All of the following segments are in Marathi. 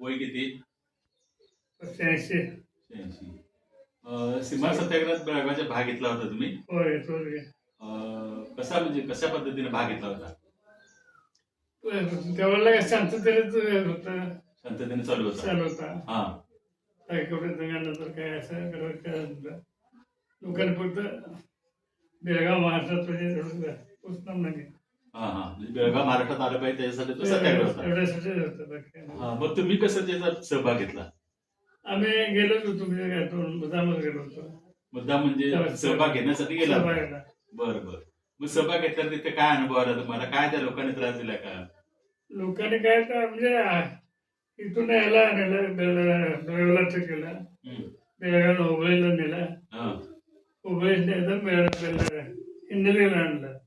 वय किती? शहाऐंशी. शहाऐंशी. सीमा सत्याग्रहात बेळगावचा भाग घेतला होता तुम्ही? होय कसा म्हणजे कशा पद्धतीने भाग घेतला होता? त्यावेळेला काय शांततेनेच होता. शांततेने चालू होता. चालू होता. हा. काही कपडे दंगानंतर काय असं करत लोकांनी फक्त बेळगाव महाराष्ट्रात म्हणजे उचलून नाही हा हा. म्हणजे बेळगाव महाराष्ट्रात आलं पाहिजे त्याच्यासाठी तो सत्याग्रह होता एवढ्यासाठी होतं बाकी काय नाही. मग तुम्ही कसं त्याचा सहभाग घेतला? आम्ही गेलोच होतो म्हणजे गेलो होतो. मुद्दा म्हणजे सहभाग- घेण्यासाठी गेला होता. सहभागाला. बरं बरं. मग सहभाग घेतल्यावर तिथे काय अनुभव आला? तुम्हाला काय त्या लोकांनी त्रास दिला का? लोकांनी काय तर म्हणजे आ, इथून यायला नेलं बेळगावला केलं. हम्म. बेळगाव हुबळीला नेलं. हा. हुबळीत नेलं बेळगाव इंडियला आणलं.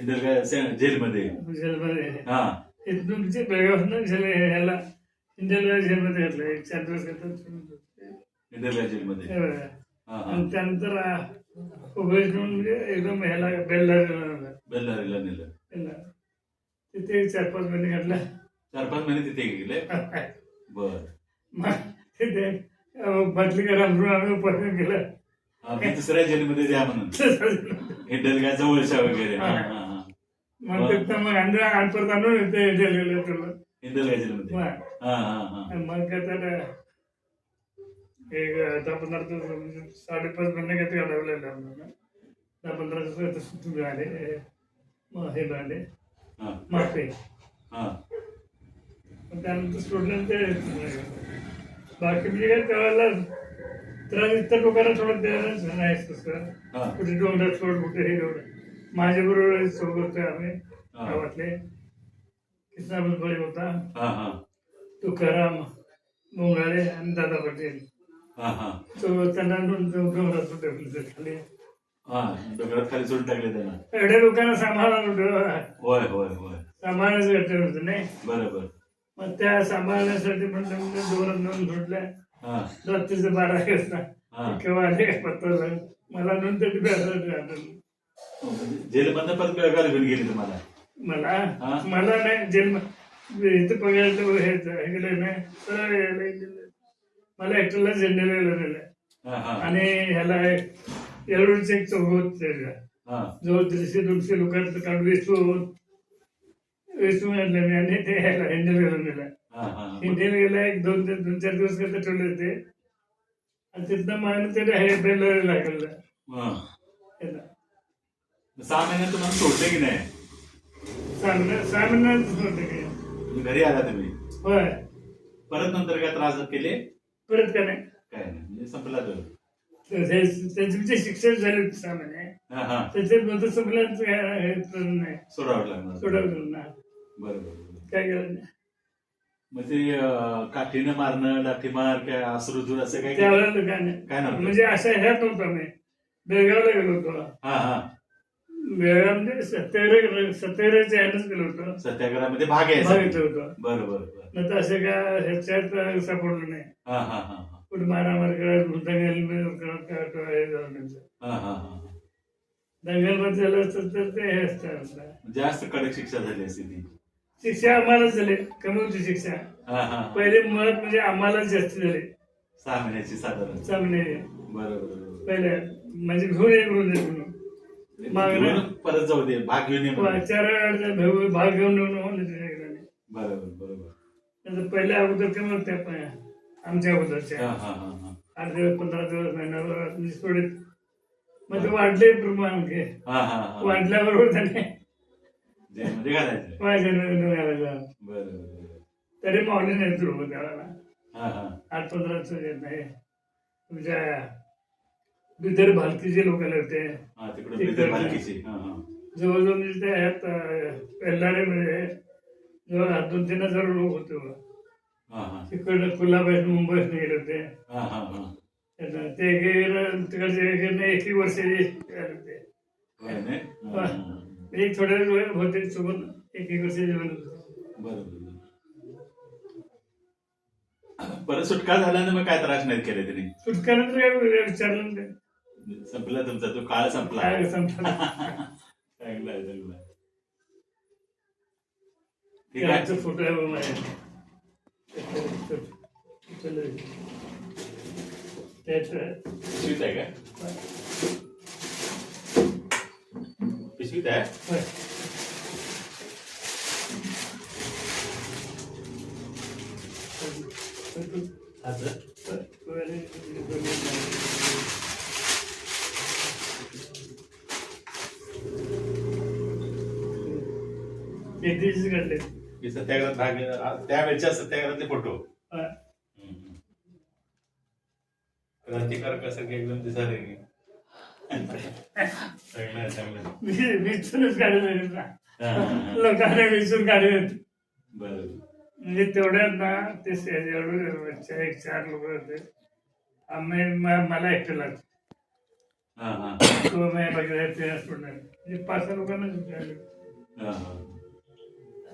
जेलमध्ये? जेलमध्ये. हा. ह्याला जेलमध्ये घातलं एक चार दिवस जेलमध्ये. हा. हा आणि त्यानंतर हुबळीतून म्हणजे एकदम ह्याला बेल्लारीला बेल्लारीला नेलं. तिथे चार पाच महिने घातलं. चार पाच महिने तिथे गेले? बर. मग तिथे अं, बदली करा म्हणून आम्ही उपोषण केलं. दुसऱ्या जेलमध्ये द्या म्हणून. इंदरगाव जवळच्या वगैरे. मग आणि जेलमध्ये मग हा. मग काय तर एक दहा दिवस म्हणजे साडेपाच ते दहा पंधरा दिवस तुम्ही आले हे हा. माफे. हा. मग त्यानंतर ते. बाकी म्हणजे काय त्यावेळेला त्रास इतर लोकांना थोडं द्यायलाच नाही तसं हा. कुठे डोंगरात सोड कुठे हे डोंगर माझ्या बरोबर सोबत आम्ही. गावातले कृष्णा बुलबळी होता. हा हा. तुकाराम मोंगाळे आणि दादा पटेल. हा हा. तो त्यांना दोन दोन डोंगरात सुटले खाली. डोंगरात खाली सोडून टाकले त्यांना. एवढ्या लोकांना सांभाळा नव्हतं होय होय होय. सांभाळण्याचं घटन होतं नाही? बरोबर. मग त्या सांभाळण्यासाठी पण डोंगरात नेऊन सुटल्या रात्रीचं बारा वाजता. केव्हा आले? पत्ता. मला नंतर आठवलं जेलमधनं परत बेळगावला घेऊन गेली तुम्हाला मला हा? मला नाही जन्म इथं पगार हे गेलं नाही सरळ यायला गेलं. मला एकट्याला झेंडेला नेलं हा हा आणि ह्याला एवढंच एक चौघ होत त्याच्या हा जवळ दीडशे दोनशे लोकांचं काढून वेचून वेचून आणलं मी आणि ते ह्याला हिंडीला नेलं हा हा हा. हिंडीला गेला एक दोन ते दोन चार दिवस करता ठेवले होते आणि तिथनं मागणं ते हे बेलर लागलं हा. ह्याला. सहा महिन्यात तुम्हाला सोडले की नाही? होते काय तुम्ही घरी आला तुम्ही? होय. परत नंतर काय त्रास केले? परत का नाही. काय नाही म्हणजे संपला तो. तर हे- त्यांची म्हणजे शिक्षण झाले होते सामान्य हा हा. त्याच्यात सगळ्यांचं हे करून नाही. सोडावं लागणार. सोडवलं ना बरोबर बरोबर. काय केलं नाही. मग ते अं, काठीनं मारणं लाठीमार काय अश्रुधूर असं काय त्यावेळेला तर काय नाही. काय नव्हतं? म्हणजे अशा ह्यात नव्हतं मी बेळगावला गेलो होतो. हा हा. म्हणजे सत्याग्रह सत्याग्रहाच्या ह्यानंच गेलो होतो. सत्याग्रहामध्ये भाग आहे. भाग घेतलं होतं. बरं बरं बरं. नंतर असं काय ह्याच्यात सापडलं नाही. हा हा हा हा. कुठे मारामार करत दंगल हे. हा हा हा. दंगलमध्ये झालं असतं तर ते हे असतं जास्त कडक शिक्षा झाली असती ती. शिक्षा आम्हालाच झाली कमी होती शिक्षा. हा हा पहिले मुळात म्हणजे आम्हालाच जास्त झाली. सहा महिन्याची साधारण. सामने बरं बरं बरं पहिले म्हणजे घेऊन एक म्हणून मागणं- घेऊन परत जाऊ दे भाग घेऊन ये म्हणून. चार वेळा भाऊ- भाग घेऊन येऊन म्हणले बरोबर बरोबर. नंतर पहिल्या अगोदर होत्या प- आमच्या हा अगोदरच्या. हा हा हा आठ दिवस पंधरा दिवस महिन्यावर मग ते वाढले प्रमाण आणखी. हा हा हा. वाढल्याबरोबर त्याने जेलमध्ये घालायचं. माझ्या घालायला बरं बरं बरं. तरी मावली नाही हा हा. आठ पंधराच येत नाही. तुमच्या बिदर भालकीचे लोक आले होते हा। तिकडे तिकडे- बिदर भालकीची हा हा। जवळजवळ म्हणजे त्या ह्यात पेल्लारे म्हणजे जवळ दोन तीन हजार लोक होते बघा. हा हा। तिकडं कुलाबाईत मुंबईत गेले होते हा हा हा। त्यानं ते एक तिकडचे एक एक वर्षाचे आले होते होय नाही? हा, हा, हा. एक थोड्या वेळ होते सोबत एक एक वर्षाचे होते. बरं. परत सुटका झाल्याने मग काय त्रास नाही केले त्यांनी सुटकानंतर काय विचारलं नाही. ते. संपला तुमचा तो काळ संपला. चांगला आहे चांगला. ठीक आहे फोटो आहे पिशवीत का? पिशवीत आहे? होय. असं एकतीस काढले की सत्याग्रह भाग त्यावेळेच्या सत्याग्रहातले फोटो हा. क्रांतिकारक असं की एकदम दिसायला की चांगलं आहे चांगलं. आहे. मी विचारूनच काढले हा, हा, हा. लोकांना विचारून काढले बरं म्हणजे तेवढ्यात ना ते एवढं चा- एक चार लोक होते. आम्ही म- मला एकट्याला हा हा. तो मी बघितला ते हॉस्पिटल म्हणजे पाच सहा लोकांना विचारलं. हा हा हा,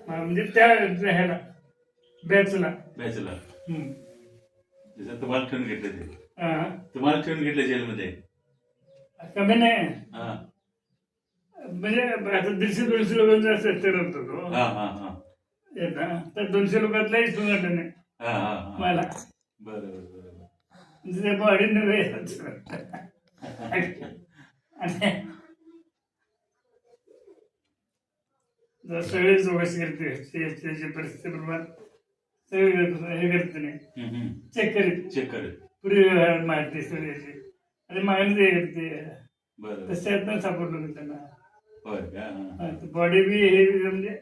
म्हणजे त्या ह्याला बॅचला बॅचलर हम्म. जसं तुम्हाला ठेवून घेतले ते हा. तुम्हाला ठेवून घेतले जेलमध्ये कमी नाही. हा. म्हणजे आता दीडशे दोनशे लोकांचा सेक्टर होतो तो. हा हा हा. येता. तर दोनशे लोकांतलाही संघटन आहे हा हा हा. मला. बरं बरं बरं म्हणजे ते बॉडी नव्हे आणि सगळे चौकशी करते CSC परिस्थितीप्रमाणे सगळे करतो, हे करते नाही. चेक करीत. चेक व्यवहार माहिती सगळ्याची. आणि मागणी ते करते. बरं तशातनं सापडलो मी त्यांना. होय का. बॉडी बी हे म्हणजे.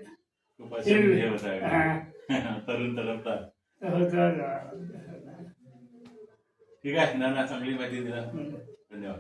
तरुण तलपता. ठीक आहे नाना चांगली माहिती दिला. धन्यवाद.